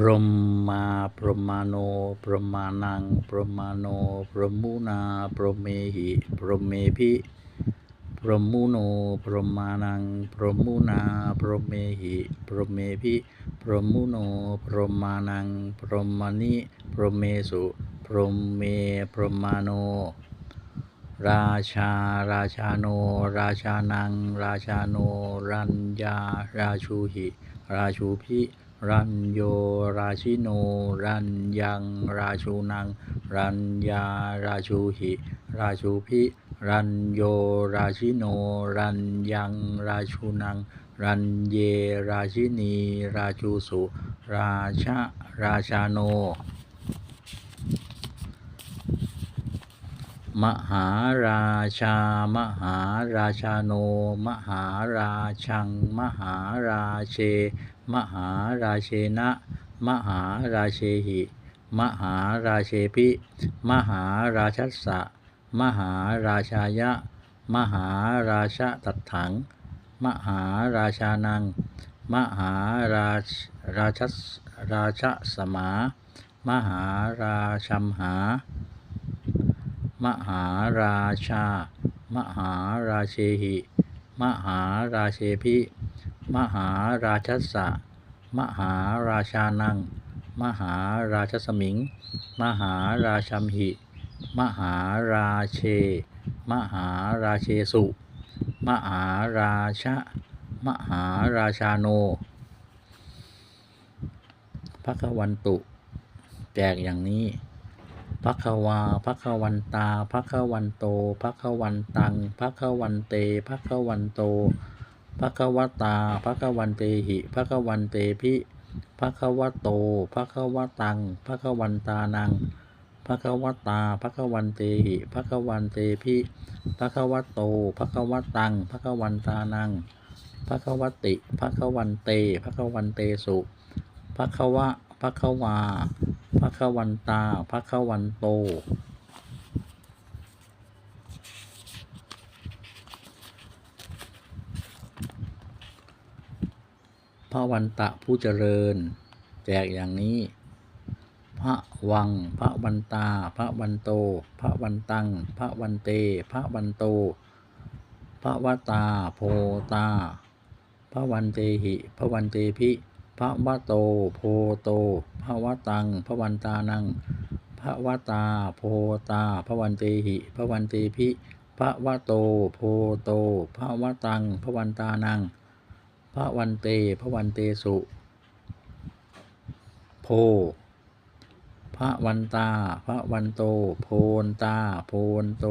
พรหมาพรหมาโนพรหมานังพรหมาโนพรหมุนาพรหมเมหิพรหมเมพิพรหมุโนพรหมานังพรหมุนาพรหมเมหิพรหมเมพิพรหมุโนพรหมานังพรหมนิพรหมเมสุพรหมเมพรหมาโน ราชาราชาโน ราชานัง ราชาโน รัญญาราชูหิ ราชูพิ รัญโยราชิโน รัญยังราชูนัง รัญญาราชูหิ ราชูพิ รัญโยราชิโน รัญยังราชูนัง รัญเยราชินี ราชูสุ ราชาราชาโน มหาราชา มหาราชาโน มหาราชัง มหาราเช มหาราเชนะ มหาราเชหิ มหาราเชพิ มหาราชัสสะ มหาราชายะ มหาราชตัดถัง มหาราชานัง มหาราชราชราชสมา มหาราชัมหา มหาราชา มหาราเชหิ มหาราเชพิ มหาราชสะ มหาราชานัง มหาราชสมิง มหาราชัมหิ มหาราเช มหาราเชสุ มหาราชะ มหาราชาโนพระกวันตุ แจกอย่างนี้พักวาพักวันตาพักวันโตพักวันตังพักวันเตพักวันโต พักวตาพักวันเตหิพักวันเตพิพักวโตพักวตังพักวันตานังพักวตาพักวันเตหิพักวันเตพิพักวโตพักวตังพักวันตานังพักวติพักวันเตพักวันเตสุพักวะพักวาพระควันตาพระควันโต พระวันตะผู้เจริญ แจกอย่างนี้ พระวัง พระวันตา พระวันโต พระวันตัง พระวันเต พระวันโต พระวตา โพตา พระวันเตหิ พระวันเตพิ พระวโต โพโต พระวตัง พระวันตานัง พระวตา โพตา พระวันเตหิ พระวันเตพิ พระวโต โพโต พระวตัง พระวันตานัง ระวันเตพระวันเตสุ โพ พระวันตา พระวันโต โพนตา โพนโต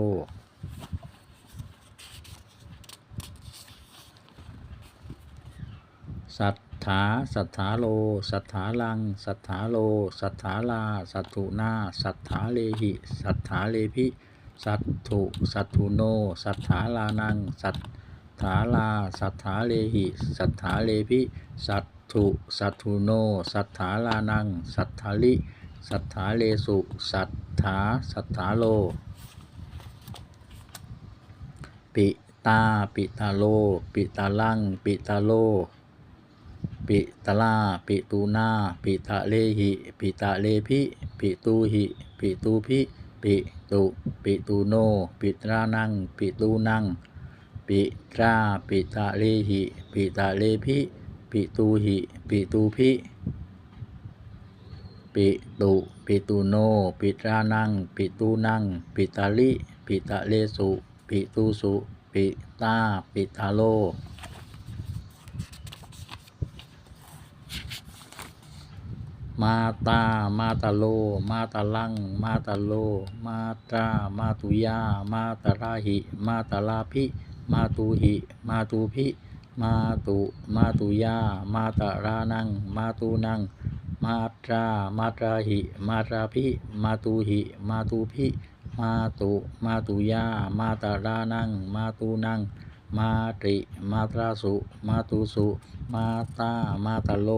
สัทธา สัทธาโล สัทธาลัง สัทธาโล สัทธาลา สัตถุนา สัทธาเลหิ สัทธาเลพิ สัตถุ สัตถุโน สัทธาลานัง สัทธาลา สัทธาเลหิ สัทธาเลพิ สัตถุสัตถุโน สัทธาลานัง สัทธาลิ สัทธาเลสุ สัทธาสัทธาโล ปิตา ปิตาโล ปิตาลัง ปิตาโล ปิตาลา ปิตูนา ปิตะเลหิ ปิตะเลพิ ปิตูหิ ปิตูพิ ปิตุ ปิตูโน ปิตรานัง ปิตูนัง ปิตราปิตะเลหิปิตะเลพิปิตูหิปิตูพิปิตุปิตูโน ปิตรานัง ปิตูนัง ปิตาลิปิตะเลสุปิตูสุปิตาปิตาโลมาตา มาตาโล มาตาลัง มาตาโล มาตรามาตุยา มาตาราหิ มาตาลาพิ มาตุหิ มาตุพิ มาตุ มาตุยา มาตารานัง มาตูนัง มาตรา มาตราหิ มาตราพิ มาตุหิ มาตุพิ มาตุ มาตุยา มาตารานัง มาตูนัง มาตริ มาตราสุ มาตุสุ มาตา มาตาโล